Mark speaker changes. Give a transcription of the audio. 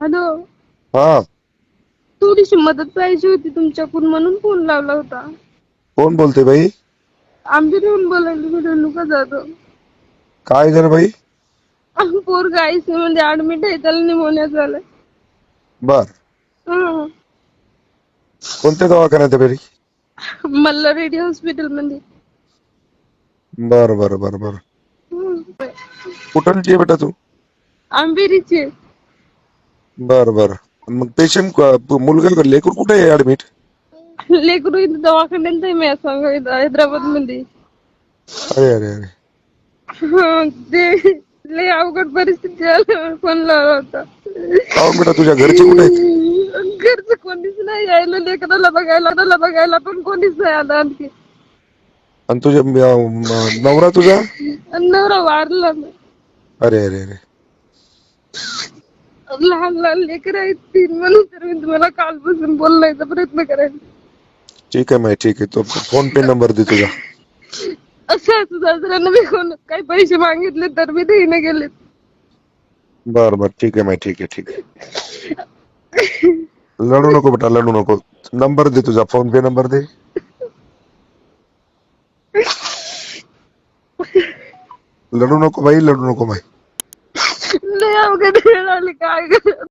Speaker 1: Hello.
Speaker 2: हा.
Speaker 1: थोडीशी मदत पाहिजे होती तुमच्याकडून म्हणून फोन लावला होता.
Speaker 2: कोण बोलते बाई?
Speaker 1: आंबेरीहून बोलायला मी रेणुका जाधव?
Speaker 2: काय झालं बाई?
Speaker 1: पोरगा आयसीयू मध्ये ऍडमिट आहे त्याला निमोनिया झालाय.
Speaker 2: बर.
Speaker 1: हं.
Speaker 2: कोणत्या दवाखान्यात आहे बाई?
Speaker 1: मल्ला रेडी हॉस्पिटलमध्ये.
Speaker 2: बर बर बर बर. आहे बेटा तू?
Speaker 1: आंबेरीचे
Speaker 2: बर बर. मग पेशंट मुलगा लेकरू कुठे आहे ऍडमिट
Speaker 1: लेकरू इथं दवाखान्यात आहे मी इथं हैदराबादमध्ये
Speaker 2: अरे अरे अरे.
Speaker 1: ते लय अवघड परिस्थिती आल्यावर फोन लावला होता.
Speaker 2: काहून बेटा तुझ्या घरचे कुठे आहेत?
Speaker 1: घरचं कोणीच नाही यायला लेकराला बघायला त्याला बघायला पण कोणीच नाही आलं आणखी.
Speaker 2: आणि तुझ्या म- म- नवरा तुझा?
Speaker 1: आणि नवरा वारला. ना
Speaker 2: अरे अरे अरे.
Speaker 1: लहान लहान लेकर आहेत तीन म्हणून तर मी तुम्हाला कालपासून बोलण्याचा प्रयत्न करायचा
Speaker 2: ठीक आहे माही ठीक आहे. तो फोन पे नंबर दे तुझा.
Speaker 1: असं सासऱ्यानं मी कोण काही पैसे मागितले तर मी देईन गेले
Speaker 2: बर बर. ठीक आहे माही ठीक आहे ठीक आहे. लढू नको बेटा लढू नको. नंबर दे तुझा फोन पे नंबर दे. लढू नको बाई लढू नको बाई
Speaker 1: लय अवघड वेळ आली काय करायचं